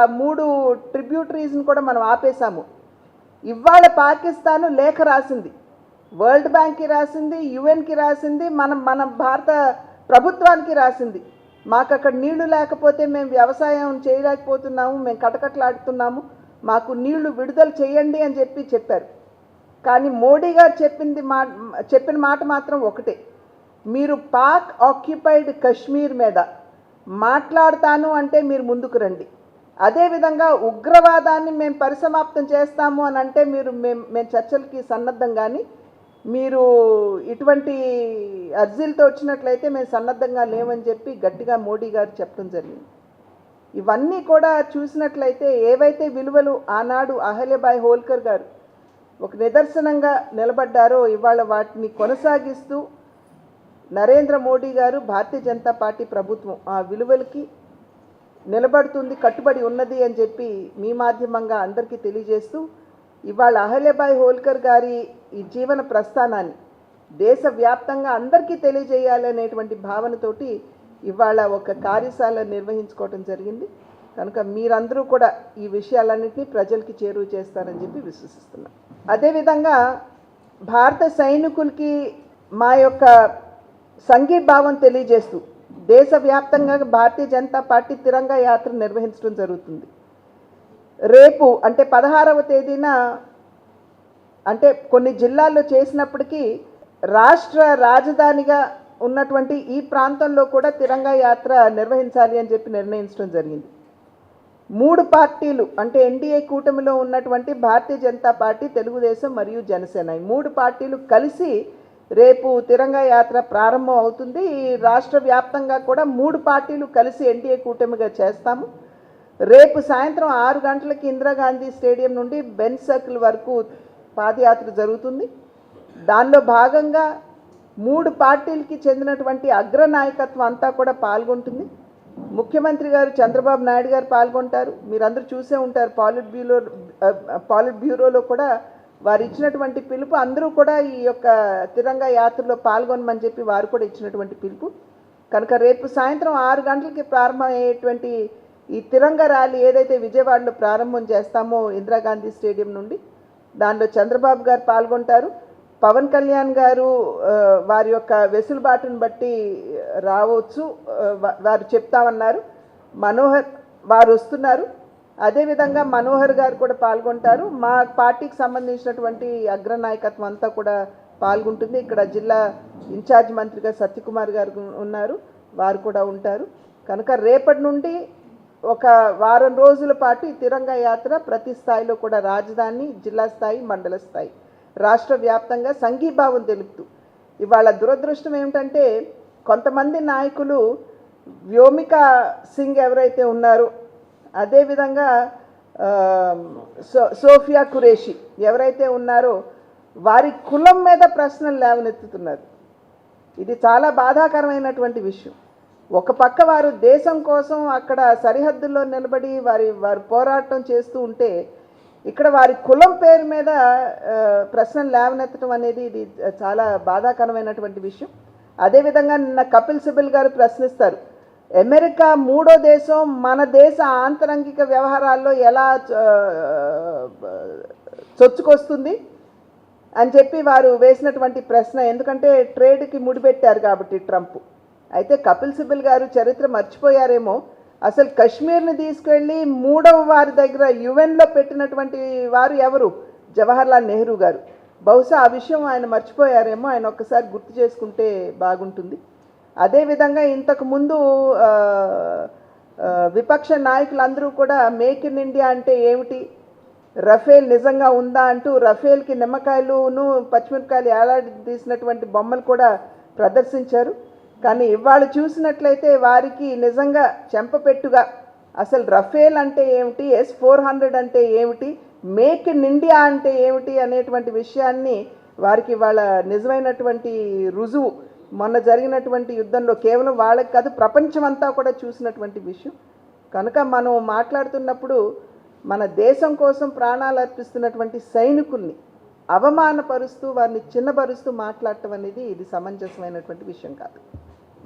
మూడు ట్రిబ్యూటరీస్ని కూడా మనం ఆపేశాము. ఇవాళ పాకిస్తాన్ లేఖ రాసింది. వరల్డ్ బ్యాంక్కి రాసింది యుఎన్కి రాసింది మనం మన భారత ప్రభుత్వానికి రాసింది. మాకు అక్కడ నీళ్ళు లేకపోతే మేము వ్యవసాయం చేయలేకపోతున్నాము మేము కటకట్లాడుతున్నాము మాకు నీళ్ళు విడుదల చేయండి అని చెప్పి చెప్పారు. కానీ మోడీ గారు చెప్పింది మా చెప్పిన మాట మాత్రం ఒకటే. మీరు పాక్ ఆక్యుపైడ్ కశ్మీర్ మీద మాట్లాడతాను అంటే మీరు ముందుకు రండి. అదేవిధంగా ఉగ్రవాదాన్ని మేము పరిసమాప్తం చేస్తాము అని అంటే మీరు మేము మేము చర్చలకి సన్నద్ధం కానీ మీరు ఇటువంటి అర్జీలతో వచ్చినట్లయితే మేము సన్నద్ధంగా లేవని చెప్పి గట్టిగా మోడీ గారు చెప్పడం జరిగింది. ఇవన్నీ కూడా చూసినట్లయితే ఏవైతే విలువలు ఆనాడు అహల్యబాయ్ హోల్కర్ గారు ఒక నిదర్శనంగా నిలబడ్డారో ఇవాళ వాటిని కొనసాగిస్తూ నరేంద్ర మోడీ గారు భారతీయ జనతా పార్టీ ప్రభుత్వం ఆ విలువలకి నిలబడుతుంది కట్టుబడి ఉన్నది అని చెప్పి మీ మాధ్యమంగా అందరికీ తెలియజేస్తూ ఇవాళ అహల్యబాయ్ హోల్కర్ గారి ఈ జీవన ప్రస్థానాన్ని దేశవ్యాప్తంగా అందరికీ తెలియజేయాలనేటువంటి భావనతోటి ఇవాళ ఒక కార్యశాల నిర్వహించుకోవటం జరిగింది. కనుక మీరందరూ కూడా ఈ విషయాలన్నింటినీ ప్రజలకి చేరువ చేస్తారని చెప్పి విశ్వసిస్తున్నాం. అదేవిధంగా భారత సైనికులకి మా యొక్క సంఘీభావం తెలియజేస్తూ దేశవ్యాప్తంగా భారతీయ జనతా పార్టీ తిరంగా యాత్ర నిర్వహించడం జరుగుతుంది. రేపు అంటే పదహారవ తేదీన అంటే కొన్ని జిల్లాల్లో చేసినప్పటికీ రాష్ట్ర రాజధానిగా ఉన్నటువంటి ఈ ప్రాంతంలో కూడా తిరంగా యాత్ర నిర్వహించాలి అని చెప్పి నిర్ణయించడం జరిగింది. మూడు పార్టీలు అంటే ఎన్డీఏ కూటమిలో ఉన్నటువంటి భారతీయ జనతా పార్టీ తెలుగుదేశం మరియు జనసేన ఈ మూడు పార్టీలు కలిసి రేపు తిరంగ యాత్ర ప్రారంభం అవుతుంది. ఈ రాష్ట్ర వ్యాప్తంగా కూడా మూడు పార్టీలు కలిసి ఎన్డీఏ కూటమిగా చేస్తాము. రేపు సాయంత్రం ఆరు గంటలకు ఇందిరాగాంధీ స్టేడియం నుండి బెన్ సర్కిల్ వరకు పాదయాత్ర జరుగుతుంది. దానిలో భాగంగా మూడు పార్టీలకి చెందినటువంటి అగ్రనాయకత్వం అంతా కూడా పాల్గొంటుంది. ముఖ్యమంత్రి గారు చంద్రబాబు నాయుడు గారు పాల్గొంటారు. మీరందరూ చూసే ఉంటారు పాలిట్ బ్యూరో పాలిట్ బ్యూరోలో కూడా వారు ఇచ్చినటువంటి పిలుపు అందరూ కూడా ఈ యొక్క తిరంగా యాత్రలో పాల్గొనమని చెప్పి వారు కూడా ఇచ్చినటువంటి పిలుపు. కనుక రేపు సాయంత్రం ఆరు గంటలకి ప్రారంభమయ్యేటువంటి ఈ తిరంగ ర్యాలీ ఏదైతే విజయవాడలో ప్రారంభం చేస్తామో ఇందిరాగాంధీ స్టేడియం నుండి దానిలో చంద్రబాబు గారు పాల్గొంటారు. పవన్ కళ్యాణ్ గారు వారి యొక్క వెసులుబాటును బట్టి రావచ్చు వారు చెప్తామన్నారు. మనోహర్ వారు వస్తున్నారు. అదేవిధంగా మనోహర్ గారు కూడా పాల్గొంటారు. మా పార్టీకి సంబంధించినటువంటి అగ్రనాయకత్వం అంతా కూడా పాల్గొంటుంది. ఇక్కడ జిల్లా ఇన్ఛార్జ్ మంత్రిగా సత్యకుమార్ గారు ఉన్నారు. వారు కూడా ఉంటారు. కనుక రేపటి నుండి ఒక వారం రోజుల పాటు ఈ తిరంగా యాత్ర ప్రతి స్థాయిలో కూడా రాజధాని జిల్లా స్థాయి మండల స్థాయి. రాష్ట్ర వ్యాప్తంగా సంఘీభావం తెలుపుతూ. ఇవాళ దురదృష్టం ఏమిటంటే కొంతమంది నాయకులు వ్యోమిక సింగ్ ఎవరైతే ఉన్నారో అదేవిధంగా సో సోఫియా కురేషి ఎవరైతే ఉన్నారో వారి కులం మీద ప్రశ్నలు లేవనెత్తుతున్నారు. ఇది చాలా బాధాకరమైనటువంటి విషయం. ఒక పక్క వారు దేశం కోసం అక్కడ సరిహద్దుల్లో నిలబడి వారి వారు పోరాటం చేస్తూ ఉంటే ఇక్కడ వారి కులం పేరు మీద ప్రశ్నలు లేవనెత్తడం అనేది ఇది చాలా బాధాకరమైనటువంటి విషయం. అదేవిధంగా నిన్న కపిల్ సిబిల్ గారు ప్రశ్నిస్తారు. అమెరికా మూడో దేశం మన దేశ ఆంతరంగిక వ్యవహారాల్లో ఎలా చొచ్చుకొస్తుంది అని చెప్పి వారు వేసినటువంటి ప్రశ్న. ఎందుకంటే ట్రేడ్కి ముడిపెట్టారు కాబట్టి ట్రంప్. అయితే కపిల్ సిబల్ గారు చరిత్ర మర్చిపోయారేమో. అసలు కశ్మీర్ని తీసుకెళ్ళి మూడవ వారి దగ్గర యుఎన్లో పెట్టినటువంటి వారు ఎవరు? జవహర్లాల్ నెహ్రూ గారు. బహుశా ఆ విషయం ఆయన మర్చిపోయారేమో. ఆయన ఒక్కసారి గుర్తు చేసుకుంటే బాగుంటుంది. అదేవిధంగా ఇంతకుముందు విపక్ష నాయకులందరూ కూడా మేక్ ఇన్ ఇండియా అంటే ఏమిటి? రఫేల్ నిజంగా ఉందా అంటూ రఫేల్కి నిమ్మకాయలును పచ్చిమిరపకాయలు ఏలాడి తీసినటువంటి బొమ్మలు కూడా ప్రదర్శించారు. కానీ ఇవాళ చూసినట్లయితే వారికి నిజంగా చెంపపెట్టుగా అసలు రఫేల్ అంటే ఏమిటి? ఎస్ ఫోర్ హండ్రెడ్ అంటే ఏమిటి? మేక్ ఇన్ ఇండియా అంటే ఏమిటి? అనేటువంటి విషయాన్ని వారికి వాళ్ళ నిజమైనటువంటి రుజువు మొన్న జరిగినటువంటి యుద్ధంలో కేవలం వాళ్ళకి కాదు ప్రపంచమంతా కూడా చూసినటువంటి విషయం. కనుక మనం మాట్లాడుతున్నప్పుడు మన దేశం కోసం ప్రాణాలు అర్పిస్తున్నటువంటి సైనికుల్ని అవమానపరుస్తూ వారిని చిన్నపరుస్తూ మాట్లాడటం అనేది ఇది సమంజసమైనటువంటి విషయం కాదు.